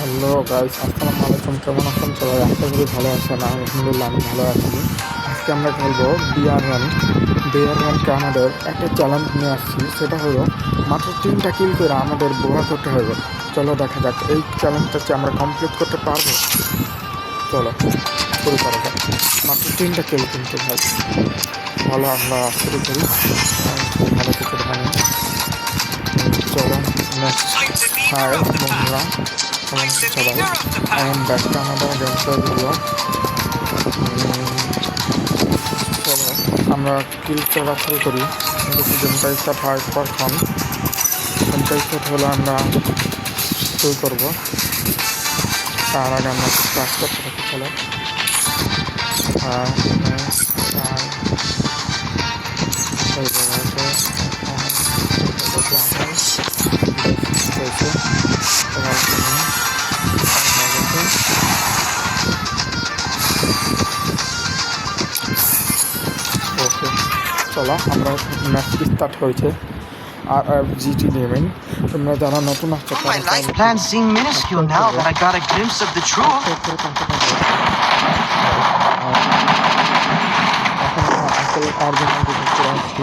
Hello guys আসসালামু আলাইকুম, কেমন আছেন? সবাই আশা করি ভালো আছেন, আলহামদুলিল্লাহ আমি ভালো আছি। আজকে আমরা খেলব বিয়ার রান বিয়ার রানকে আমাদের একটা চ্যালেঞ্জ নিয়ে আসছি, সেটা হলো মাত্র তিনটা কিল করে আমাদের বোয়া করতে হবে। চলো দেখা যাক, এই চ্যালেঞ্জটা কি আমরা কমপ্লিট করতে পারব? চলো, শুরু করা যাক। মাত্র তিনটা কিল কিন্তু ভাই। ভালো, আমরা শুরু করি। ভালো কিছু ধানি চলো হাই বন্ধুরা। কেমন সবাই। এখন ব্যাকটা আমাদের গেমটা দিল চলো, আমরা কিল শুরু করি। দেখি গেমটা স্টার্ট হয় কখন গেমটা হলে আমরা শুরু করব। তার আগে আমরা কাজ করতে থাকি চলো। আর চলো আমরা ম্যাচ স্টার্ট হয়েছে। আর আর জিটি গেমিং তোমরা যারা নতুন আসছো আসছি।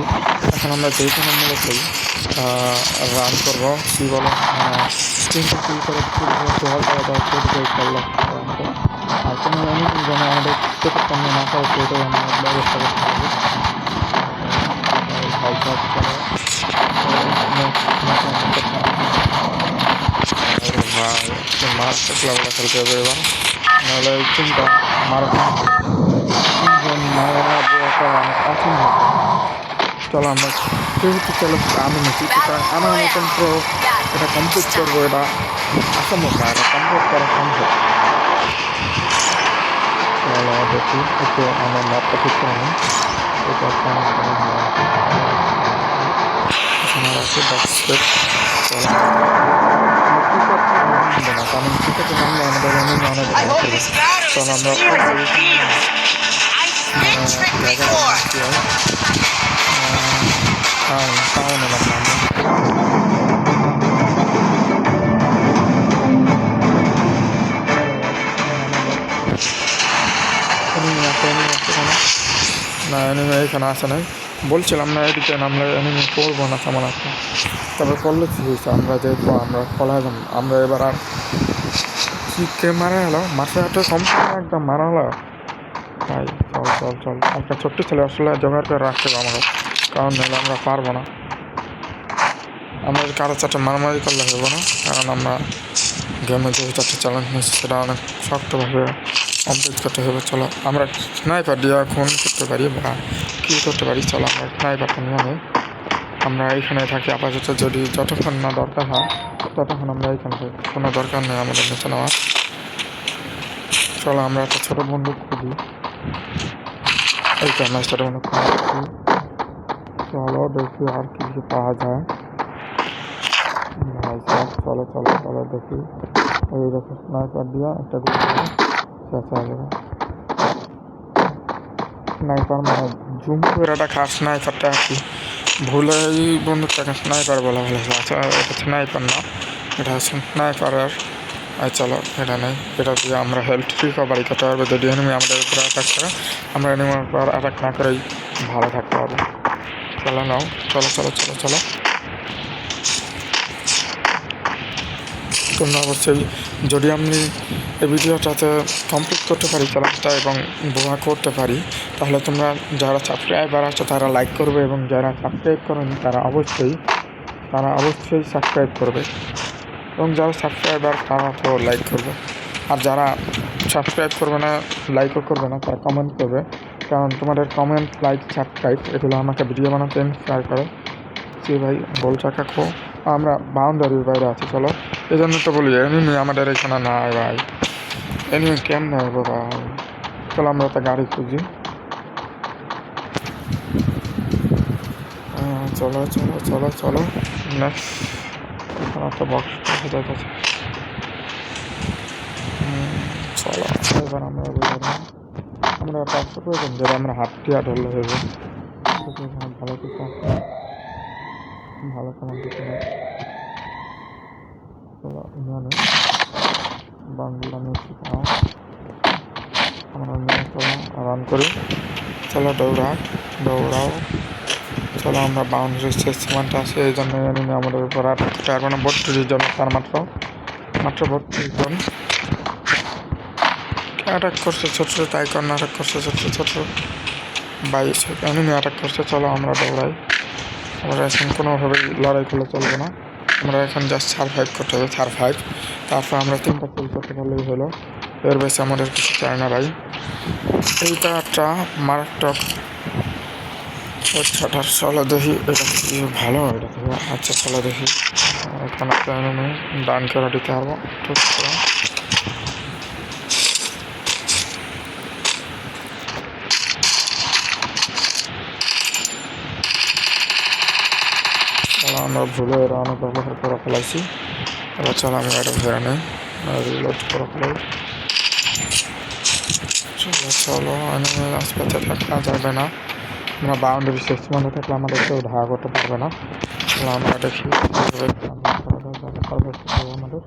এখন আমরা যে কোনো মূলতই রান করব কী বলো? করে করল আর কোনো এমন যেন আমাদের আমরা ব্যবস্থা করতে হবে মাছ ক্লাবটা খেলতে হবে এবার নাহলে তিনটা মারাথন তিনজন অনেক কঠিন হবে চলো আমরা যেহেতু চলো আমি নিচ্ছি আমার মতন তো এটা কমপ্লিট করব এটা অসম্ভব না এটা কমপ্লিট করা সম্ভব চলো দেখি আমার ম্যাপটা ঠিক করে নিই একটা আমার কোনো ভালো আছে। এখানে আছে দশ স্টেপ চলো না কারণ ক্রিকেটে নামলে আমাদের অনেক অনেক I hope this battle চলো is আমরা as pure as it feels. I've been tricked before. Town এলাম না আমরা Enemy আছে, enemy আছে এখানে। না এনিমি এখানে আসে নাই বলছিলাম না এদিকে নামলে এনিমি করব না তেমন একটা তবে করলে কি হয়েছে আমরা যেহেতু আমরা কলা আমরা এবার আর কি মারা হলো? মাসে হাটে সম্পূর্ণ একদম মারা হলো। তাই, চল চল চল। একটা ছোট্ট ছেলে আসলে জোগাড় করে রাখতে হবে আমাকে কারণ নাহলে আমরা পারব না। আমরা কারও চারটে মারামারি করলে হবে না, কারণ আমরা গেমে যে চারটে চ্যালেঞ্জ নিয়েছি, সেটা অনেক শক্তভাবে কমপ্লিট করতে হবে চলো। আমরা স্নাইপার দিয়ে খুন করতে পারি, বা কী করতে পারি, চলো আমরা স্নাইপারটা নিয়ে আমরা এইখানে থাকি, আপাতত যদি যতক্ষণ না দরকার হয়, ততক্ষণ আমরা এইখানে থাকি কোনো দরকার নেই আমাদের নিচে নেওয়ার। চলো আমরা একটা ছোটো বন্দুক খুঁজি। এই তো আমরা ছোটো বন্দুক খুঁজছি চলো দেখি আর কি কি পাওয়া যায়। ভাই চলো চলো চলো দেখি। এই দেখো স্নাইপার দিয়ে একটা যাবে স্নাইপার মানে জুম করে একটা রাখা স্নাইপারটা আর কি ভুলে এই বন্দুকটাকে স্নাইপার বলা ভালো আচ্ছা এটা স্নাইপার না এটা হচ্ছে স্নাইপারের আর চলো এটা নেই এটা দিয়ে আমরা হেলথ রিকভারি করতে পারব যদি এনিমি আমাদের উপরে অ্যাটাক করে আমরা এনিমির উপর অ্যাটাক না করেই ভালো থাকতে পারব চলো নাও চলো চলো চলো চলো তোমরা অবশ্যই যদি আমি এই ভিডিওটাতে কমপ্লিট করতে পারি চ্যালেঞ্জটা এবং বোমা করতে পারি, তাহলে তোমরা যারা সাবস্ক্রাইবার আছো তারা লাইক করবে এবং যারা সাবস্ক্রাইব করেনি তারা অবশ্যই তারা অবশ্যই সাবস্ক্রাইব করবে। এবং যারা সাবস্ক্রাইবার তারা তো লাইক করবে। আর যারা সাবস্ক্রাইব করবে না লাইকও করবে না, তারা কমেন্ট করবে। কারণ তোমাদের কমেন্ট লাইক সাবস্ক্রাইব এগুলো আমাকে ভিডিও বানাতে ইন্সপায়ার করে। যে ভাই, বলছা কাকু, আমরা বাউন্ডারির বাইরে আছি, চলো। এই জন্য তো বলি এনিমি আমাদের এখানে নাই ভাই। এনিমি কেমন হবে ভাই? চলো আমরা একটা গাড়ি খুঁজি। চলো চলো চলো চলো। নেক্সট এখন বক্স চলো, এবার আমরা। আমরা পাঁচশো প্রয়োজন যেটা আমরা হাত টিয়া ধরলে হইব। দেখি এখানে ভালো কিছু ভালো কিছু নিয়ে নিই বাংলা তাও আমরা রান করি। চলো দৌড়াও দৌড়াও। চলো আমরা বাউন্ডারি শেষ সীমানটা আছে এই জন্য আমাদের উপর আর পারব বত্রিশ জন তার মাত্র। মাত্র বত্রিশ জন। অ্যাটাক করছে ছোট ছোট টাইকন অ্যাটাক করছে ছোট ছোট বাইশ এনিমি অ্যাটাক করছে, চলো আমরা দৌড়াই। আমরা এখন কোনোভাবেই লড়াই করলে চলবে না। আমরা এখন জাস্ট সারভাইভ করতে হবে সারভাইভ তারপর আমরা তিনটা ফুল করতে পারলেই হলো। এর বেশি আমাদের কিছু চাই না ভাই। এই একটা মারাত্মক ছটার চলো দেখি এটা ভালো? এটা আচ্ছা চলো দেখি একটা নেই। ডান করে দিতে পারব। ঠিক আমরা ভুলে এরা অনেক ব্যবহার করে ফেলাইছি। এবার চলো আমরা এটা ধরে নিই। রিলোড করে ফেলাই। চলো চলো এনিমি আশপাশে থাকা যাবে না। আমরা বাউন্ডারি শেষ মধ্যে থাকলে আমাদের কেউ ধারা করতে পারবে না। চলো, আমরা দেখি আমাদের।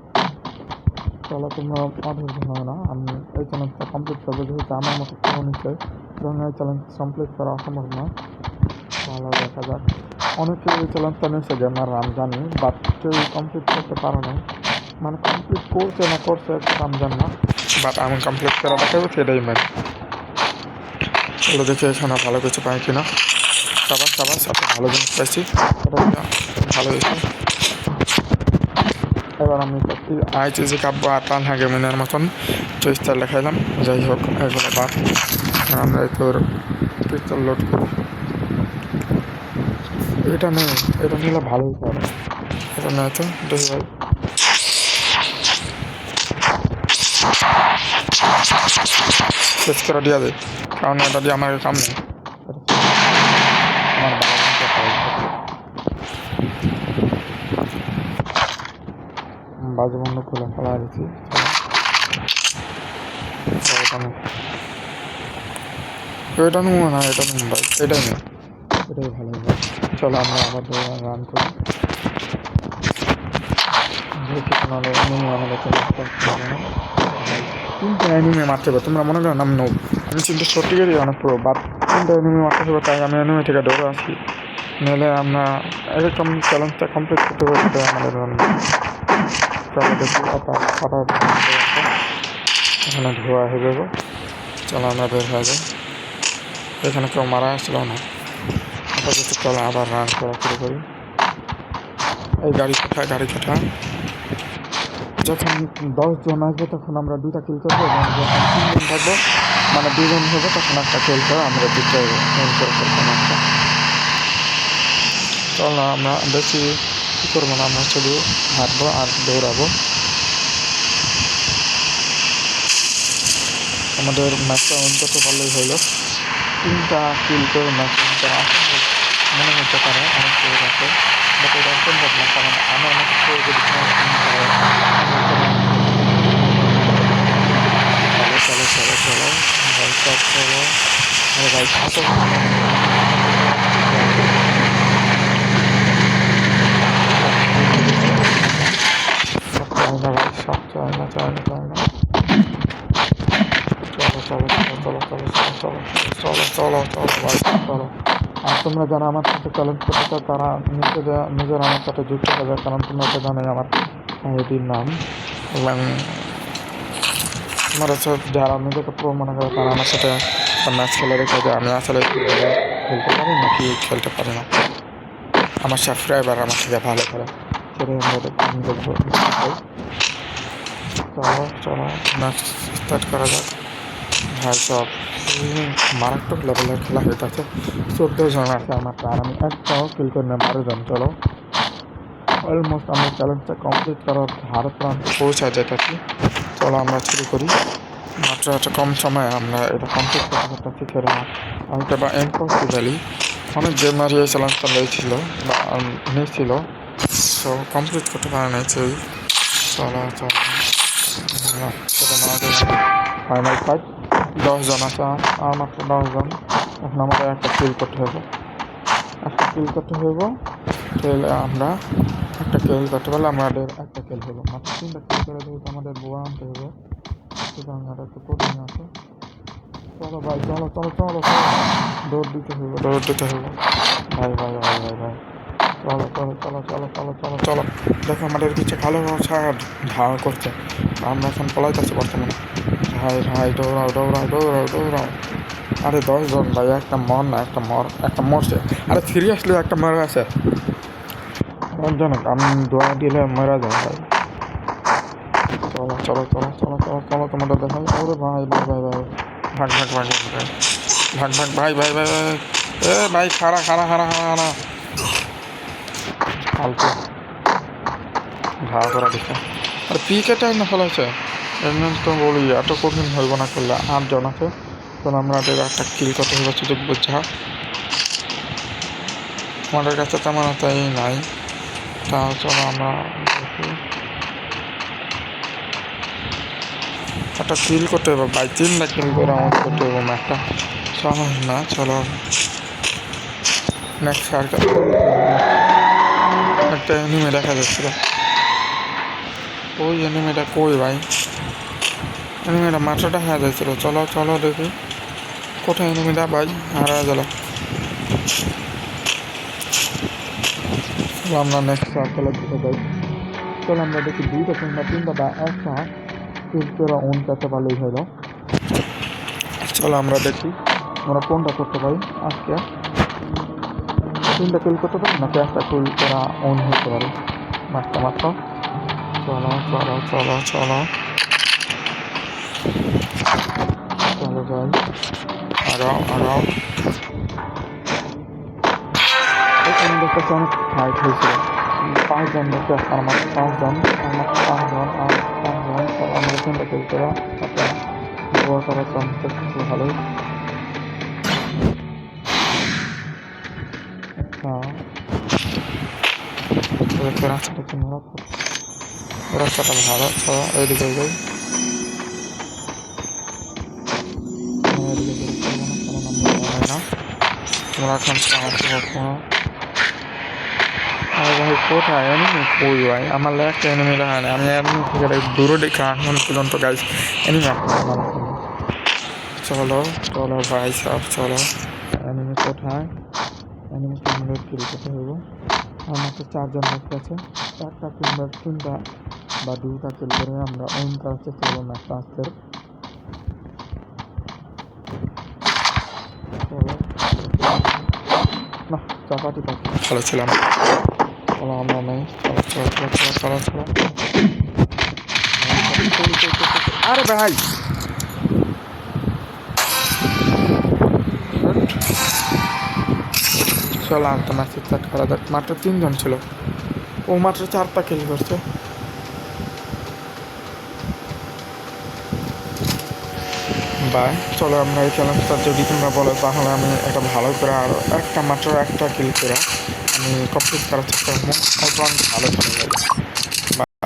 চলো, তোমরা অধৈর্য হয় না। আমি এই চ্যালেঞ্জটা কমপ্লিট করব, যেহেতু আমার মতো কেউ নিচ্ছে এবং এই চ্যালেঞ্জ কমপ্লিট করা অসম্ভব না ভালো দেখা যাক অনেকে এই চ্যালেঞ্জটা নিচ্ছে গেমার আমি জানি বাট কেউ কমপ্লিট করতে পারে না মানে কমপ্লিট করছে না করছে আমি জানি না। বাট আমি কমপ্লিট করা দেখাবো, সেটাই মেন চলো দেখি এখানে ভালো কিছু পাই কিনা। সবার সবার সাথে ভালো জিনিস পাইছি। ভালো হয়েছে এবার আমি সত্যি আইসিসি কাব্য আর পালহা গেমিনের মতন চয়েসটা লেখাইলাম যাই হোক, এগুলো বাদ। আমরা তোর পিস্তল লোড করি এটা নেই এটা নিলে ভালোই পারে এটা নেই তো দেখি ভাই শেষ করে দেওয়া যায় কারণ এটা দিয়ে আমার কাম নেই। আমার বাজে বন্ধ খুলে ফেলা দিচ্ছি। এটা নেব না এটা নেব ভাই এটাই নেই। এটাই ভালো চলো আমরা আবার রান করি। দেখি তোমাদের এনিমি আমাদের তিনটে এনিমি মারতে হবে তোমরা মনে করো নাম নেব। আমি কিন্তু সত্যিকারই অনেক পুরো বাট তিনটে এনিমি মারতে হবে তাই আমি এনিমি থেকে দৌড়ে আসি নাহলে আমরা এরকম চ্যালেঞ্জটা কমপ্লিট করতে সেটাই আমাদের চলো দেখি এখানে ধোয়া হয়ে যাব। চলো আমরা বের হয়ে যাই। এখানে কেউ মারা আসছিল না। আপাতত চলো আবার রান করা শুরু করি। এই গাড়ি কোথায়? গাড়ি কোথায়? যখন দশ জন আসবে তখন আমরা দুটা কিল করব এবং যখন তিনজন থাকব মানে দুজন হবে তখন একটা কিল করে আমরা দুটো এম করে ফেলতাম একটা চল না আমরা বেশি কী করব না, আমরা শুধু হাঁটবো আর দৌড়াবো। আমাদের ম্যাচটা অন্তত ভালোই হলো? তিনটা কিল করে ম্যাচ করা অসম্ভব মনে মুগ্ধ করে অনেক ছবি আছে বাট এটা সম্ভব না কারণ আমি অনেক ছবি করে চলো চলো চলো চলো চলো right solo, solo, solo, solo. আর তোমরা যারা আমার সাথে চ্যালেঞ্জ করতে চাও, তারা নিজেরা নিজেরা আমার সাথে যুক্ত হবে কারণ তোমরা তো জানাই আমার আইডির নাম। এবং তোমার সাথে যারা নিজেকে প্রো মনে করে, তারা আমার সাথে ম্যাচ খেলে রেখে যে আমি আসলে খেলতে পারি নাকি খেলতে পারি না। আমার সাবস্ক্রাইবার আমার সাথে ভালো করে সেটাই আমরা দেখব। তো চলো ম্যাচ স্টার্ট করা যাক। ভাই সব। মারাত্মক লেভেলের খেলা হয়ে গেছে চোদ্দ জন আছে আমার আর আমি একটাও কিল করে নেই, বারো জন। চলো। অলমোস্ট আমরা চ্যালেঞ্জটা কমপ্লিট করার ধার প্রান্তে পৌঁছা যেতেছি চলো আমরা শুরু করি। মাত্র একটা কম সময়ে আমরা এটা কমপ্লিট করতে পারতেছি সেটা অনেকটা বা ইম্পসিবলি অনেক গেমারই এই চ্যালেঞ্জটা নিয়েছিল বা নিয়েছিল সো কমপ্লিট করতে পারে সেই। চলো চলো। ফাইনাল ফাইট দশজন আছে আর মাত্র দশজন। এখন আমাদের একটা ফিল করতে হবে একটা কিল করতে হইব। তাহলে আমরা একটা কিল করতে পারলে আমাদের একটা কিল হলো মাত্র তিনটা কিল করে যেহেতু আমাদের বোয়া আনতে হবে। সুতরাং এটা একটু কঠিন আছে চলো ভাই চলো চলো চলো চলো। দৌড় দিতে হবে দৌড় দিতে হবে ভাই ভাই ভাই ভাই ভাই। চলো চলো চলো চলো চলো চলো চলো দেখো আমাদের কিছু কালো ছাড় ধাওয়া করছে আমরা এখন পলাইতেছি বর্তমানে ভাই ভাই দৌড়াও দৌড়াও দৌড়াও দৌড়াও আরে দশজন ভাই একটা মর না একটা মর একটা মরছে আরে সিরিয়াসলি একটা মরে আছে আমি দোয়া দিলে মরা যায় ভাই চলো চলো চলো চলো চলো চলো তোমাদের দেখাই ওরে ভাই ভাই ভাই ভাই ভাগ ভাগ ভাগ ভাগ ভাগ ভাগ ভাই ভাই ভাই ভাই এ ভাই খারা খারা খারা খারা খারা ফালতু ভাড়া করা দিচ্ছে আর পিকেটাই না ফেলাইছে এমনি তো বলি, এত কঠিন হইব না করলে আটজন আছে আমরা একটা কিল করতে হবে সুযোগ বুঝা আমাদের কাছে তেমন তাই নাই। তা চলো আমরা দেখি একটা কিল করতে হবে বাই তিনটা কিল করে আমার করতে হবে ম্যাচটা সহজ না চলো। নেক্সট সার্কেল একটা এনিমে দেখা যাচ্ছিল। ওই এনিমেটা কই ভাই? এনিমেটা মাথাটা হারা যাচ্ছিল চলো চলো দেখি। কোথায় এনিমেটা ভাই? হারা গেল। আমরা নেক্সট সার্কেলের দিকে যাই। চলো আমরা দেখি দুইটা কিংবা তিনটা বা একটা ওরা অন করতে পারলেই হলো। চলো আমরা দেখি। আমরা কোনটা করতে পারি? আজকে তিনটা কিল করতে পারি নাকি একটা কিল করা অন হতে পারে মাত্র মাত্র চলো চলো চলো চলো চলো যাই আগাও আগাও এখানে দেখতেছি অনেক ফাইট হয়েছিল পাঁচজন দেখতে আমার পাঁচজন আমার পাঁচজন আর পাঁচজন আমরা কিল করা একটা বড় ভালোই দেখতে রাস্তাটা কি মনে রাস্তাটা ভালো, চলো, এইদিকে যাই। তোমরা এখন চালাতে পারছ না। ভাই, কোথায়? একটা দেখা নেই আমি এনিমি থেকে চলো চলো ভাই, সব চলো। এনিমি কোথায়? এনিমি সামনে কিল করতে মাত্র চারজন বাকি আছে। একটা কিংবা তিনটা বা দুটা কিল করে আমরা অন করার চেষ্টা করব ম্যাচটা আজকের চলো না চাপাটি পাখি ভালো ছিলাম। চলো আমরা নেই। চলো চলো চলো চলো চলো চলো আরে ভাই! চলো আর তো ম্যাচ স্টার্ট করা দেখ মাত্র তিনজন ছিল। ও মাত্র চারটা কিল করছে। বাই, চলো, আমরা এই চ্যালেঞ্জটা যদি তোমরা বলো, তাহলে আমি একটা ভালো করে আর একটা মাত্র একটা কিল করে আমি কমপ্লিট করার চেষ্টা করব। ভালো খেলা যাব